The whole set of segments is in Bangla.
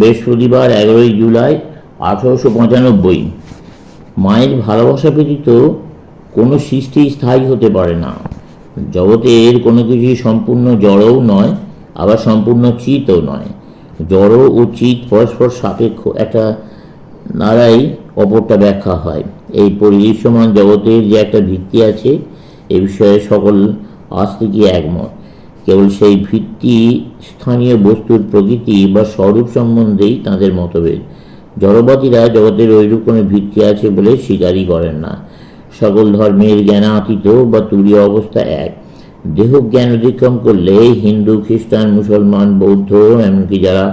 বৃহস্পতিবার এগারোই জুলাই আঠারোশো পঁচানব্বই। মায়ের ভালোবাসা ব্যতীত কোনো সৃষ্টি স্থায়ী হতে পারে না। জগতের কোনো কিছুই সম্পূর্ণ জড়ও নয়, আবার সম্পূর্ণ চিতও নয়। জড় ও চিত পরস্পর সাপেক্ষ। একটা নারাই অপরটা ব্যাখ্যা হয়। এই পরিদৃশ্যমান জগতের যে একটা ভিত্তি আছে, এ বিষয়ে সকল আস্তিকই একমত। কেবল সেই ভিত্তি স্থানীয় বস্তুর প্রকৃতি বা স্বরূপ সম্বন্ধেই তাদের মতভেদ। জড়বাদীরা জগতের ঐরূপ কোনো ভিত্তি আছে বলে স্বীকারই করেন না। সকল ধর্মের জ্ঞানাতীত বা তুরীয় অবস্থা এক। দেহ জ্ঞান অতিক্রম করলে হিন্দু, খ্রিস্টান, মুসলমান, বৌদ্ধ, এমনকি যারা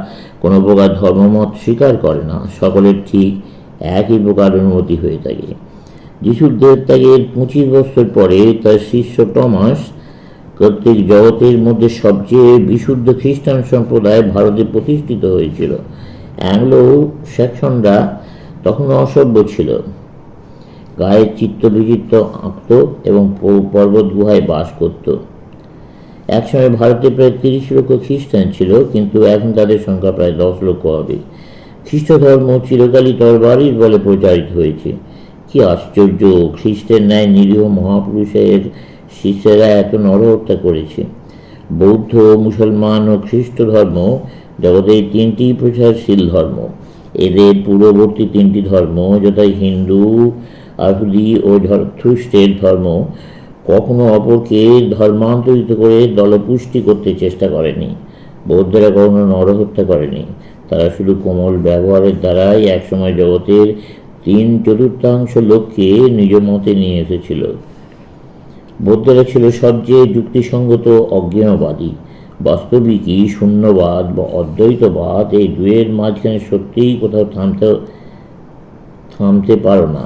কোনো প্রকার ধর্মমত স্বীকার করে না, সকলের ঠিক একই প্রকার অনুমতি হয়ে থাকে। যিশুর দেহত্যাগের পঁচিশ বছর পরে তার শিষ্য টমাস কর্তৃক জগতের মধ্যে সবচেয়ে বিশুদ্ধ খ্রিস্টান সম্প্রদায় ভারতে প্রতিষ্ঠিত হয়েছিল। অ্যাংলো স্যাক্সনরা তখন অসভ্য ছিল। গায়ের চিত্ত বিচিত্র আঁকত এবং পর্বত গুহায় বাস করত। একসময় ভারতে প্রায় তিরিশ লক্ষ খ্রিস্টান ছিল, কিন্তু এখন তাদের সংখ্যা প্রায় দশ লক্ষ হবে। খ্রিস্ট ধর্ম চিরকালই তরবারির বলে প্রচারিত হয়েছে। কি আশ্চর্য! খ্রিস্টের ন্যায় নিরীহ মহাপুরুষের শিষ্যেরা এত নরহত্যা করেছে। বৌদ্ধ, মুসলমান ও খ্রিস্ট ধর্ম জগতের তিনটি প্রচারশীল ধর্ম। এদের পূর্ববর্তী তিনটি ধর্ম যথা হিন্দু আহুদি ও খ্রিস্টের ধর্ম, কখনো অপরকে ধর্মান্তরিত করে দলপুষ্টি করতে চেষ্টা করেনি। বৌদ্ধরা কখনো নরহত্যা করেনি। তারা শুধু কোমল ব্যবহারের দ্বারাই একসময় জগতের তিন চতুর্থাংশ লোককে নিজ মতে নিয়ে এসেছিল। বৌদ্ধরা ছিল সবচেয়ে যুক্তিসঙ্গত অজ্ঞেয়বাদী বাস্তবিকই শূন্যবাদ বা অদ্বৈতবাদ এই দুয়ের মাঝখানে সত্যিই কোথাও থামতে থামতে পারো না।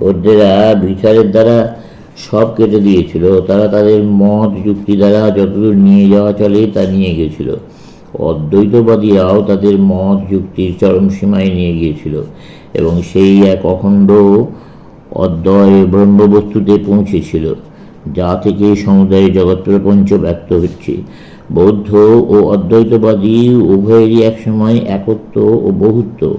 বৌদ্ধেরা বিচারের দ্বারা সব কেটে দিয়েছিল। তারা তাদের মত, যুক্তি দ্বারা যতদূর নিয়ে যাওয়া চলে তা নিয়ে গিয়েছিল। অদ্বৈতবাদীরাও তাদের মত, যুক্তির চরম সীমায় নিয়ে গিয়েছিল এবং সেই এক অখণ্ড অদ্বয় ব্রহ্মবস্তুতে পৌঁছেছিল। যা থেকে সমুদায় জগৎ প্রপঞ্চ ব্যক্ত হচ্ছে। বৌদ্ধ ও অদ্বৈতবাদী উভয়েরই একসময় একত্ব ও বহুত্ব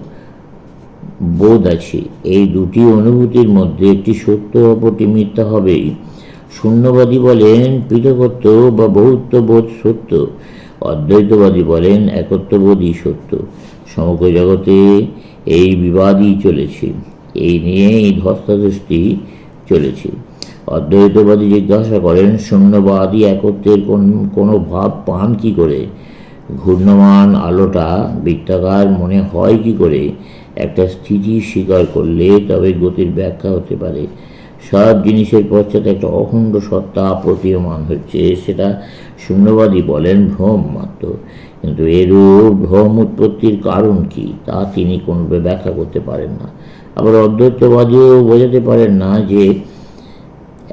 বোধ আছে। এই দুটি অনুভূতির মধ্যে একটি সত্য অপরটি মিথ্যা হবেই। শূন্যবাদী বলেন পৃথকত্ব বা বহুত্ব বোধ সত্য। অদ্বৈতবাদী বলেন একত্ববোধই সত্য। সমগ্র জগতে এই বিবাদই চলেছে। এই নিয়ে এই ধস্তাধস্তি চলেছে। অদ্বৈতবাদী জিজ্ঞাসা করেন, শূন্যবাদী একত্বের কোন, কোনো ভাব পান কি করে? ঘূর্ণমান আলোটা বৃত্তাকার মনে হয় কি করে? একটা স্থিতি স্বীকার করলে তবে গতির ব্যাখ্যা হতে পারে। সব জিনিসের পশ্চাতে একটা অখণ্ড সত্তা প্রতীয়মান হচ্ছে, সেটা শূন্যবাদী বলেন ভ্রম মাত্র। কিন্তু এরূপ ভ্রম উৎপত্তির কারণ কি, তা তিনি কোনোভাবে ব্যাখ্যা করতে পারেন না। আবার অদ্বৈতবাদীও বোঝাতে পারেন না যে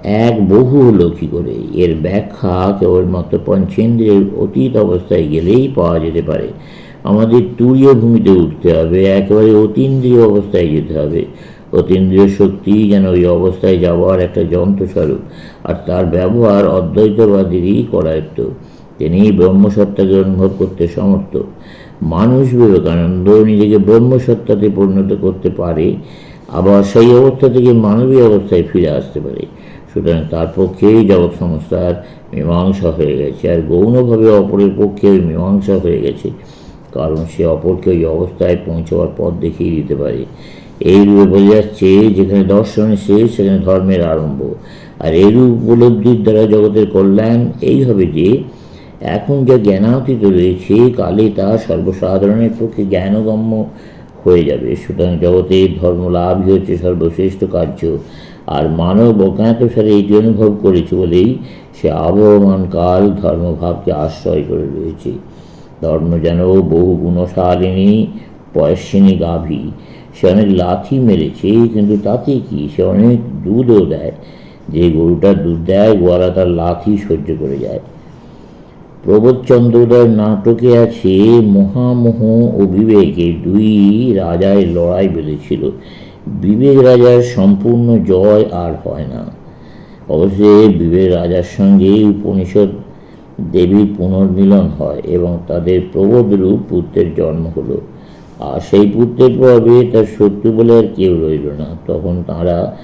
এক বহু হলো কী করে। এর ব্যাখ্যা কেবলমাত্র পঞ্চেন্দ্রের অতীত অবস্থায় গেলেই পাওয়া যেতে পারে। আমাদের তুরীয় ভূমিতে উঠতে হবে, একেবারে অতীন্দ্রিয় অবস্থায় যেতে হবে। অতীন্দ্রিয় শক্তি যেন ওই অবস্থায় যাওয়ার একটা যন্ত্রস্বরূপ, আর তার ব্যবহার অদ্বৈতবাদীরই করায়ত্ত। তিনি ব্রহ্মসত্তাকে অনুভব করতে সমর্থ। মানুষ বিবেকানন্দ নিজেকে ব্রহ্মসত্তাতে পরিণত করতে পারে, আবার সেই অবস্থা থেকে মানবীয় অবস্থায় ফিরে আসতে পারে। সুতরাং তার পক্ষেই জগৎ সংস্থার মীমাংসা হয়ে গেছে। আর গৌণভাবে অপরের পক্ষে মীমাংসা হয়ে গেছে। কারণ সে অপরকে ওই অবস্থায় পৌঁছাবার পথ দেখিয়ে দিতে পারে। এই রূপে বোঝা যাচ্ছে যেখানে দর্শনের শেষ, সেখানে ধর্মের আরম্ভ। আর এইরূপ উপলব্ধির দ্বারা জগতের কল্যাণ এই হবে যে, এখন যা জ্ঞানাতীত রয়েছে, কালে তা সর্বসাধারণের পক্ষে জ্ঞানগম্য হয়ে যাবে। সুতরাং জগতের ধর্মলাভই হচ্ছে সর্বশ্রেষ্ঠ কার্য। আর মানব অজ্ঞাতসারে এটি অনুভব করেছে বলেই সে আবহমান কাল ধর্মভাবকে আশ্রয় করে রয়েছে। ধর্ম যেন বহু গুণসারিণী পয়সিনী গাভী। সে অনেক লাথি মেরেছে, কিন্তু তাতে কি? সে অনেক দুধও দেয়। যে গরুটা দুধ দেয়, গোয়ালা তার লাথি সহ্য করে যায়। প্রবোধচন্দ্রোদয়ের নাটকে আছে মহামোহ ও দুই রাজায় লড়াই বেঁধেছিল। বিবেক রাজার সম্পূর্ণ জয় আর হয় না। অবশ্যই বিবেক রাজার সঙ্গে উপনিষদ দেবীর পুনর্মিলন হয় এবং তাদের প্রবোধরূপ পুত্রের জন্ম হলো। আর সেই পুত্রের প্রভাবে তার শত্রু বলে আর কেউ রইল না। তখন তাঁরা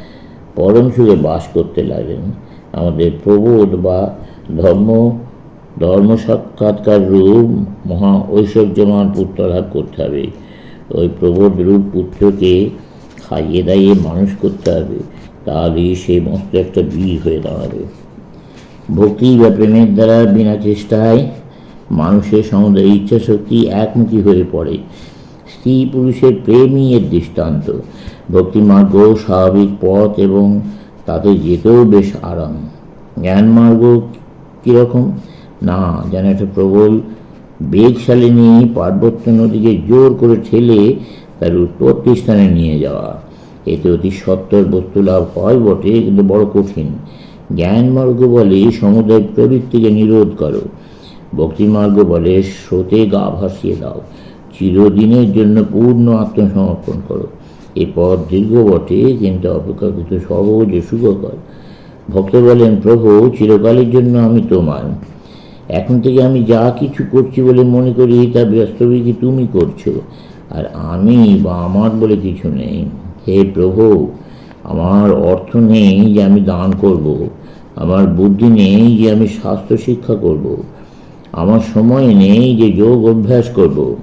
পরম সুখে বাস করতে লাগলেন। আমাদের প্রবোধ বা ধর্ম ধর্ম সাক্ষাৎকার রূপ মহা ঐশ্বর্যমান পুত্র লাভ করতে হবে। ওই প্রবোধ রূপ পুত্রকে খাইয়ে দাইয়ে মানুষ করতে হবে, তাহলে সে মস্ত একটা বীর হয়ে দাঁড়াবে। ভক্তি বা প্রেমের দ্বারা বিনা চেষ্টায় মানুষের সমুদয় ইচ্ছা শক্তি একমুখী হয়ে পড়ে। স্ত্রী পুরুষের প্রেমই এর দৃষ্টান্ত। ভক্তিমার্গ স্বাভাবিক পথ এবং তাতে যেতেও বেশ আরাম। জ্ঞান মার্গ কীরকম না, যেন একটা প্রবল বেগশালিনী পার্বত্য নদীকে জোর করে ঠেলে তার উৎপত্তি স্থানে নিয়ে যাওয়া। এতে অতি সত্তর বস্তু লাভ হয় বটে, কিন্তু বড় কঠিন। জ্ঞান মার্গ বলে সমুদায় প্রবৃত্তিকে নিরোধ করো। ভক্তিমার্গ বলে স্রোতে গা ভাসিয়ে দাও। চিরদিনের জন্য পূর্ণ আত্মসমর্পণ করো। এ পথ দীর্ঘ বটে, কিন্তু অপেক্ষাকৃত সহজ সুখকর। ভক্ত বলেন, প্রভু, চিরকালের জন্য আমি তোমার। এখন থেকে আমি যা কিছু করছি বলে মনে করি, তা বাস্তবিকই তুমি করছ। আর আমি বা আমার বলে কিছু নেই হে প্রভু, আমার অর্থ নেই যে আমি দান করব। আমার বুদ্ধি নেই যে আমি স্বাস্থ্য শিক্ষা করব। আমার সময় নেই যে যোগ অভ্যাস করব।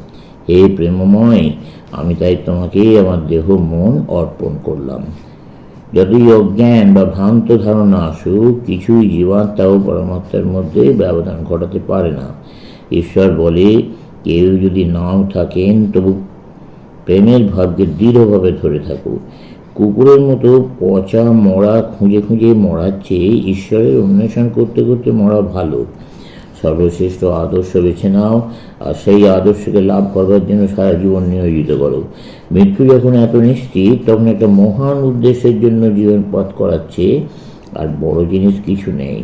হে প্রেমময়, আমি তাই তোমাকে আমার দেহ মন অর্পণ করলাম যতই অজ্ঞান বা ভ্রান্ত ধারণা আসুক, কিছুই জীবাত্মা ও পরমাত্মার মধ্যে ব্যবধান ঘটাতে পারে না ঈশ্বর বলে, কেউ যদি নাও থাকেন, তবু প্রেমের ভাবকে দৃঢ়ভাবে ধরে থাকো। কুকুরের মতো পচা মরা খুঁজে খুঁজে মরার চেয়ে ঈশ্বরের অন্বেষণ করতে করতে মরা ভালো। সর্বশ্রেষ্ঠ আদর্শ বেছে নাও আর সেই আদর্শকে লাভ করবার জন্য সারা জীবন নিয়োজিত করো। মৃত্যু যখন এত নিশ্চিত, তখন একটা মহান উদ্দেশ্যের জন্য জীবন পথ করাচ্ছে আর বড় জিনিস কিছু নেই।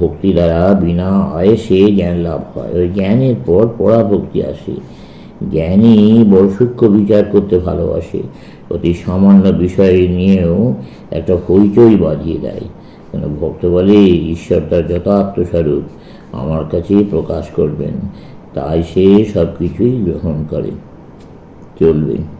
ভক্তি দ্বারা বিনা আয়েসে জ্ঞান লাভ হয়। ওই জ্ঞানের পর পড়া ভক্তি আসে। জ্ঞানী বড় বিচার করতে ভালোবাসে। অতি সামান্য বিষয় নিয়েও একটা হইচই বাজিয়ে দেয়। কেন ভক্ত বলে ঈশ্বর তার যথার্থস্বরূপ আমার কাছে প্রকাশ করবেন। তাই সে সব কিছুই গ্রহণ করে। চলবে।